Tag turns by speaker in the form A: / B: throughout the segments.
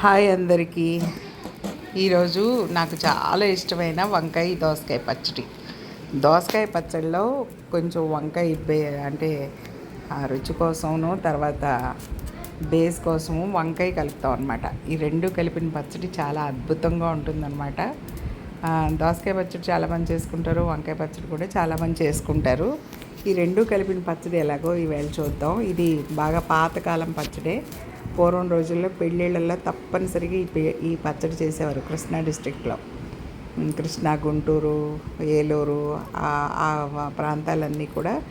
A: Hi అందరికీ. ఈరోజు నాకు చాలా ఇష్టమైన వంకాయ దోసకాయ పచ్చడి. దోసకాయ పచ్చడిలో కొంచెం వంకాయ అంటే ఆ రుచి కోసమును తర్వాత బేస్ కోసము వంకాయ కలుపుతాం అనమాట ఈ రెండు కలిపిన పచ్చడి చాలా అద్భుతంగా ఉంటుందన్నమాట. దోసకాయ పచ్చడి చాలామంది చేసుకుంటారు వంకాయ పచ్చడి కూడా చాలామంది చేసుకుంటారు. ఈ రెండు కలిపిన పచ్చడి ఎలాగో ఈవేళ చూద్దాం. ఇది బాగా పాతకాలం పచ్చడే. పూర్వం రోజుల్లో పెళ్ళిళ్ళల్లో తప్పనిసరిగా ఈ ఈ పచ్చడి చేసేవారు కృష్ణా డిస్ట్రిక్ట్లో. కృష్ణా గుంటూరు ఏలూరు ఆ- ప్రాంతాలన్నీ కూడా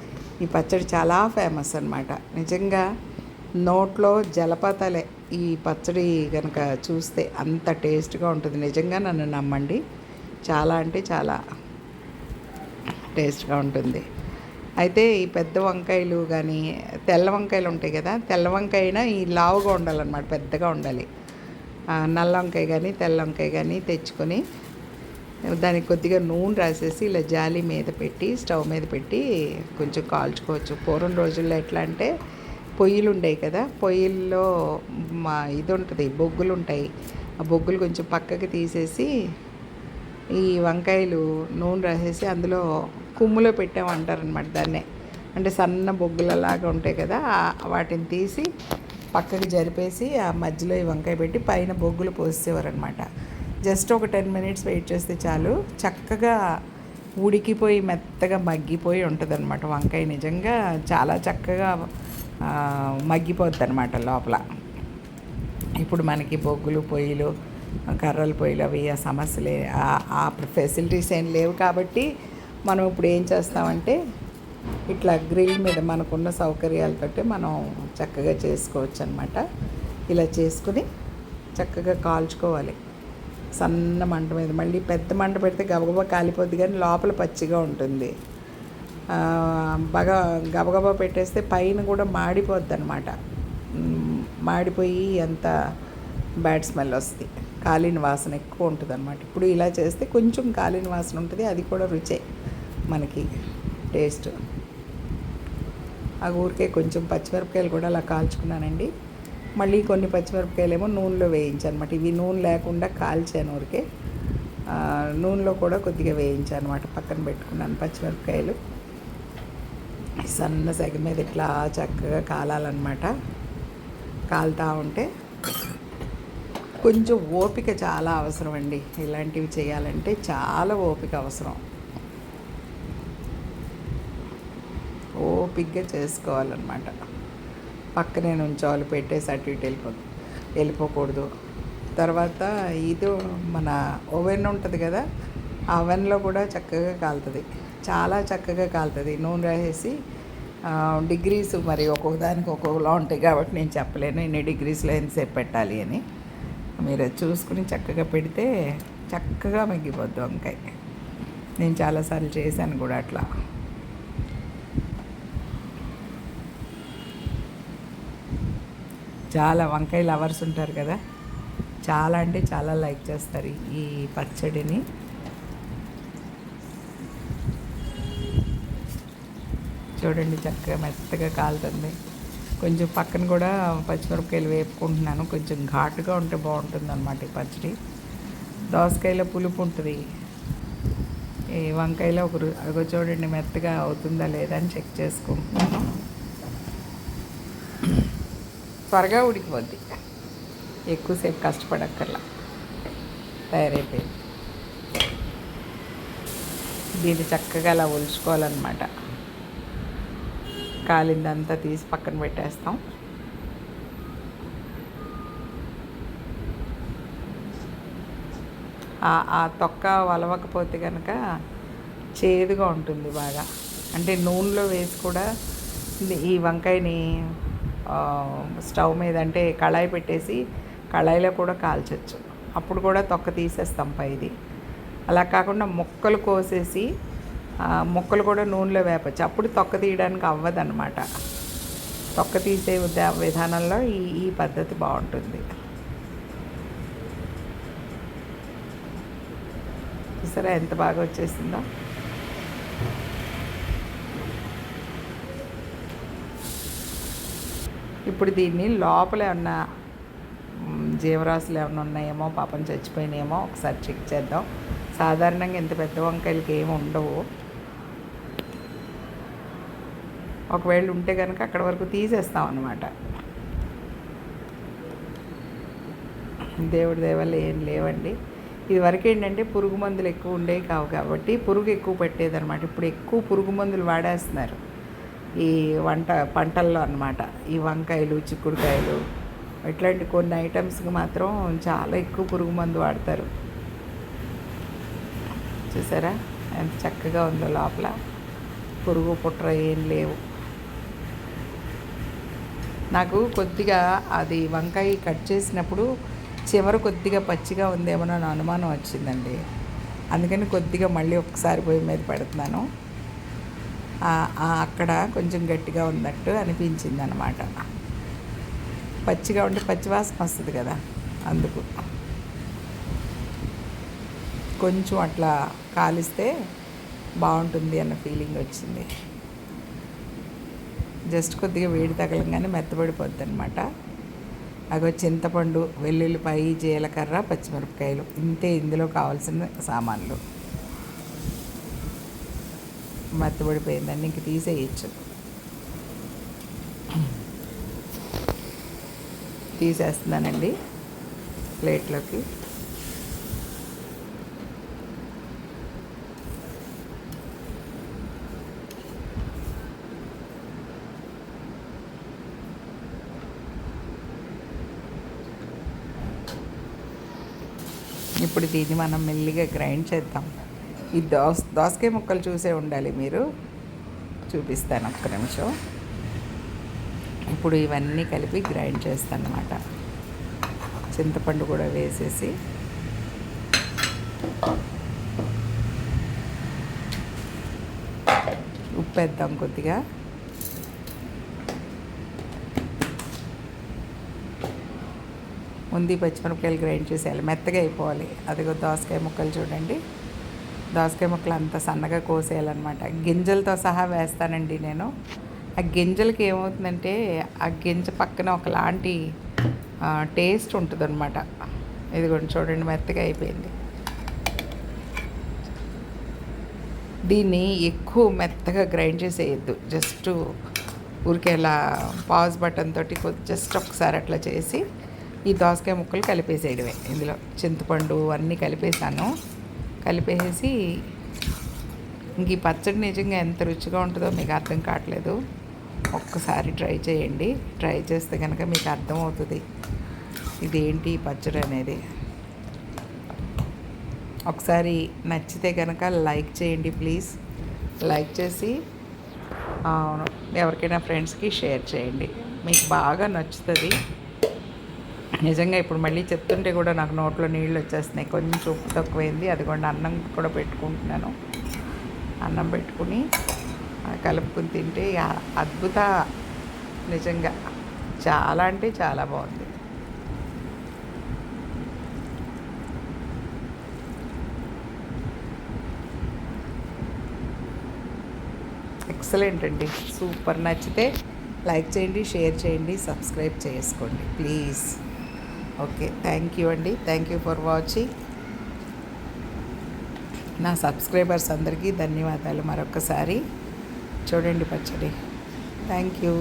A: ఈ పచ్చడి చాలా ఫేమస్ అనమాట నిజంగా నోట్లో జలపాతాలే ఈ పచ్చడి కనుక చూస్తే అంత టేస్ట్గా ఉంటుంది. నిజంగా నన్ను నమ్మండి. చాలా అంటే చాలా టేస్ట్గా ఉంటుంది. అయితే ఈ పెద్ద వంకాయలు కానీ తెల్ల వంకాయలు ఉంటాయి కదా తెల్ల వంకాయ ఈ లావుగా ఉండాలన్నమాట పెద్దగా ఉండాలి. నల్ల వంకాయ కానీ తెల్ల వంకాయ కానీ తెచ్చుకొని దానికి కొద్దిగా నూనె రాసేసి ఇలా జాలి మీద పెట్టి స్టవ్ మీద పెట్టి కొంచెం కాల్చుకోవచ్చు. పూర్వం రోజుల్లో ఎట్లా అంటే పొయ్యిలు ఉండేవి కదా పొయ్యిల్లో మా ఇది ఉంటుంది బొగ్గులు ఉంటాయి. ఆ బొగ్గులు కొంచెం పక్కకి తీసేసి ఈ వంకాయలు నూనె రాసేసి అందులో కుమ్ములో పెట్టామంటారనమాట దాన్నే. అంటే సన్న బొగ్గులలాగా ఉంటాయి కదా వాటిని తీసి పక్కకి జరిపేసి ఆ మధ్యలో ఈ వంకాయ పెట్టి పైన బొగ్గులు పోసేవారనమాట జస్ట్ ఒక టెన్ మినిట్స్ వెయిట్ చేస్తే చాలు. చక్కగా ఉడికిపోయి మెత్తగా మగ్గిపోయి ఉంటుంది అనమాట వంకాయ నిజంగా. చాలా చక్కగా మగ్గిపోద్ది అనమాట లోపల. ఇప్పుడు మనకి బొగ్గులు పొయ్యిలు కర్రల పొయ్యిలు అవి ఆ సమస్యలే ఆ- ఫెసిలిటీస్ ఏం లేవు కాబట్టి మనం ఇప్పుడు ఏం చేస్తామంటే ఇట్లా గ్రిల్ మీద మనకున్న సౌకర్యాలతోటి మనం చక్కగా చేసుకోవచ్చు అనమాట ఇలా చేసుకుని చక్కగా కాల్చుకోవాలి. సన్న మంట మీద మళ్ళీ పెద్ద మంట పెడితే గబగబా కాలిపోద్ది కానీ లోపల పచ్చిగా ఉంటుంది. బాగా గబగబా పెట్టేస్తే పైన కూడా మాడిపోద్ది అనమాట మాడిపోయి అంత బ్యాడ్ స్మెల్ వస్తుంది. కాలిన వాసన ఎక్కువ ఉంటుంది అనమాట ఇప్పుడు ఇలా చేస్తే కొంచెం కాలిన వాసన ఉంటుంది అది కూడా రుచే మనకి టేస్ట్. ఆ ఊరికే కొంచెం పచ్చిమిరపకాయలు కూడా అలా కాల్చుకున్నానండి. మళ్ళీ కొన్ని పచ్చిమిరపకాయలు ఏమో నూనెలో వేయించాను అనమాట ఇవి నూనె లేకుండా కాల్చాను ఊరికే. నూనెలో కూడా కొద్దిగా వేయించాను అనమాట పక్కన పెట్టుకున్నాను పచ్చిమిరపకాయలు. సన్న సెగ మీద ఇట్లా చక్కగా కాలాలన్నమాట. కాలుతూ ఉంటే కొంచెం ఓపిక చాలా అవసరం అండి ఇలాంటివి చేయాలంటే చాలా ఓపిక అవసరం. ఓపికగా చేసుకోవాలన్నమాట. పక్కనే ఉంచోవాలి పెట్టేసి అటు ఇటు వెళ్ళిపోదు వెళ్ళిపోకూడదు. తర్వాత ఇది మన ఓవెన్ ఉంటుంది కదా ఆ ఓవెన్లో కూడా చక్కగా కాలుతుంది. చాలా చక్కగా కాలుతుంది. నూనె రాసేసి డిగ్రీస్ మరి ఒక్కొక్క దానికి ఒక్కొక్కలా ఉంటాయి కాబట్టి నేను చెప్పలేను. ఇన్ని డిగ్రీస్లో ఎంతసేపు పెట్టాలి అని. మీరు చూసుకుని చక్కగా పెడితే చక్కగా మగ్గిపోద్ది వంకాయ. నేను చాలాసార్లు చేశాను కూడా అట్లా. చాలా వంకాయ లవర్స్ ఉంటారు కదా చాలా అంటే చాలా లైక్ చేస్తారు ఈ పచ్చడిని. చూడండి చక్కగా మెత్తగా కాలుతుంది. కొంచెం పక్కన కూడా పచ్చిమిరపకాయలు వేపుకుంటున్నాను. కొంచెం ఘాటుగా ఉంటే బాగుంటుంది అనమాట ఈ పచ్చడి. దోసకాయలో పులుపు ఉంటుంది. ఈ వంకాయలో ఒక అదిగో చూడండి మెత్తగా అవుతుందా లేదా అని చెక్ చేసుకుంటున్నాను. త్వరగా ఉడికిపోద్ది. ఎక్కువసేపు కష్టపడక్కర్లా. తయారైపోయింది. దీన్ని చక్కగా అలా ఒలుచుకోవాలన్నమాట. కాలిందంతా తీసి పక్కన పెట్టేస్తాం. ఆ- తొక్క వలవకపోతే కనుక చేదుగా ఉంటుంది బాగా. అంటే నూనెలో వేసి కూడా ఈ వంకాయని స్టవ్ మీద అంటే కళాయి పెట్టేసి కళాయిలో కూడా కాల్చొచ్చు. అప్పుడు కూడా తొక్క తీసేస్తాం పైది. అలా కాకుండా ముక్కలు కోసేసి ముక్కలు కూడా నూనెలో వేపచ్చు. అప్పుడు తొక్క తీయడానికి అవ్వదన్నమాట. తొక్క తీసే విధానంలో ఈ ఈ పద్ధతి బాగుంటుంది. చూసారా ఎంత బాగా వచ్చేసిందో? ఇప్పుడు దీన్ని లోపల ఉన్న జీవరాశులు ఏమైనా ఉన్నాయేమో పాపం చచ్చిపోయినాయేమో ఒకసారి చెక్ చేద్దాం. సాధారణంగా ఇంత పెద్ద వంకాయలకి ఏమి ఉండవు. ఒకవేళ ఉంటే కనుక అక్కడ వరకు తీసేస్తాం అన్నమాట. దేవుడి దేవల్ల ఏం లేవండి. ఇది వరకు ఏంటంటే పురుగు మందులు ఎక్కువ ఉండేవి కావు కాబట్టి పురుగు ఎక్కువ పెట్టేదన్నమాట. ఇప్పుడు ఎక్కువ పురుగు మందులు వాడేస్తున్నారు. ఈ వంట పంటల్లో అన్నమాట. ఈ వంకాయలు చిక్కుడుకాయలు ఇట్లాంటి కొన్ని ఐటమ్స్కి మాత్రం చాలా ఎక్కువ పురుగు మందు వాడతారు. చూసారా? ఎంత చక్కగా ఉందో లోపల. పురుగు పుట్ర ఏం లేవు. నాకు కొద్దిగా అది వంకాయ కట్ చేసినప్పుడు చివర కొద్దిగా పచ్చిగా ఉందేమో అని అనుమానం వచ్చిందండి. అందుకని కొద్దిగా మళ్ళీ ఒకసారి పొయ్యి మీద పెడుతున్నాను. అక్కడ కొంచెం గట్టిగా ఉన్నట్టు అనిపించింది అనమాట పచ్చిగా ఉంటే పచ్చివాసన వస్తుంది కదా అందుకు. కొంచెం అట్లా కాలిస్తే బాగుంటుంది అన్న ఫీలింగ్ వచ్చింది. జస్ట్ కొద్దిగా వేడి తగలంగానే మెత్తబడిపోద్ది అనమాట అగో చింతపండు వెల్లుల్లిపాయ జీలకర్ర పచ్చిమిరపకాయలు ఇంతే ఇందులో కావాల్సిన సామాన్లు. మెత్తబడిపోయిందండి ఇంక తీసేయచ్చు. తీసేస్తున్నానండి ప్లేట్లోకి. ఇప్పుడు దీన్ని మనం మెల్లిగా గ్రైండ్ చేద్దాం. ఈ దోస దోసకాయ ముక్కలు చూసే ఉండాలి మీరు. చూపిస్తాను ఒక్క నిమిషం. ఇప్పుడు ఇవన్నీ కలిపి గ్రైండ్ చేస్తాను అనమాట చింతపండు కూడా వేసేసి. ఉప్పు వేద్దాం కొద్దిగా. ముందు పచ్చిమిరపకాయలు గ్రైండ్ చేసేయాలి. మెత్తగా అయిపోవాలి. అదిగో దోసకాయ ముక్కలు చూడండి. దోసకాయ ముక్కలు అంత సన్నగా కోసేయాలన్నమాట. గింజలతో సహా వేస్తానండి నేను. ఆ గింజలకి ఏమవుతుందంటే ఆ గింజ పక్కన ఒకలాంటి టేస్ట్ ఉంటుంది అనమాట ఇదిగోండి చూడండి మెత్తగా అయిపోయింది. దీన్ని ఎక్కువ మెత్తగా గ్రైండ్ చేసేయద్దు. జస్ట్ ఊరికే ఇలా పాజ్ బటన్ తోటి జస్ట్ ఒకసారి అట్లా చేసి ఈ దోసకాయ ముక్కలు కలిపేసేయడమే. ఇందులో చింతపండు అన్నీ కలిపేసాను కలిపేసి ఇంక ఈ పచ్చడి నిజంగా ఎంత రుచిగా ఉంటుందో మీకు అర్థం కావట్లేదు. ఒక్కసారి ట్రై చేయండి. ట్రై చేస్తే కనుక మీకు అర్థమవుతుంది. ఇదేంటి పచ్చడి అనేది? ఒకసారి నచ్చితే కనుక లైక్ చేయండి ప్లీజ్. లైక్ చేసి ఎవరికైనా ఫ్రెండ్స్కి షేర్ చేయండి. మీకు బాగా నచ్చుతుంది. నిజంగా ఇప్పుడు మళ్ళీ చెప్తుంటే కూడా నాకు నోట్లో నీళ్ళు వచ్చేస్తున్నాయి. కొంచెం ఉప్పు తక్కువైంది. అది కూడా అన్నం కూడా పెట్టుకుంటున్నాను. అన్నం పెట్టుకుని కలుపుకుని తింటే అద్భుత నిజంగా చాలా అంటే చాలా బాగుంది. ఎక్సలెంట్ అండి సూపర్. నచ్చితే లైక్ చేయండి షేర్ చేయండి సబ్స్క్రైబ్ చేసుకోండి. ప్లీజ్. ఓకే థ్యాంక్ యూ అండి. థ్యాంక్ యూ ఫర్ వాచింగ్ నా సబ్స్క్రైబర్స్ అందరికీ ధన్యవాదాలు మరొకసారి చూడండి పచ్చడి. Thank you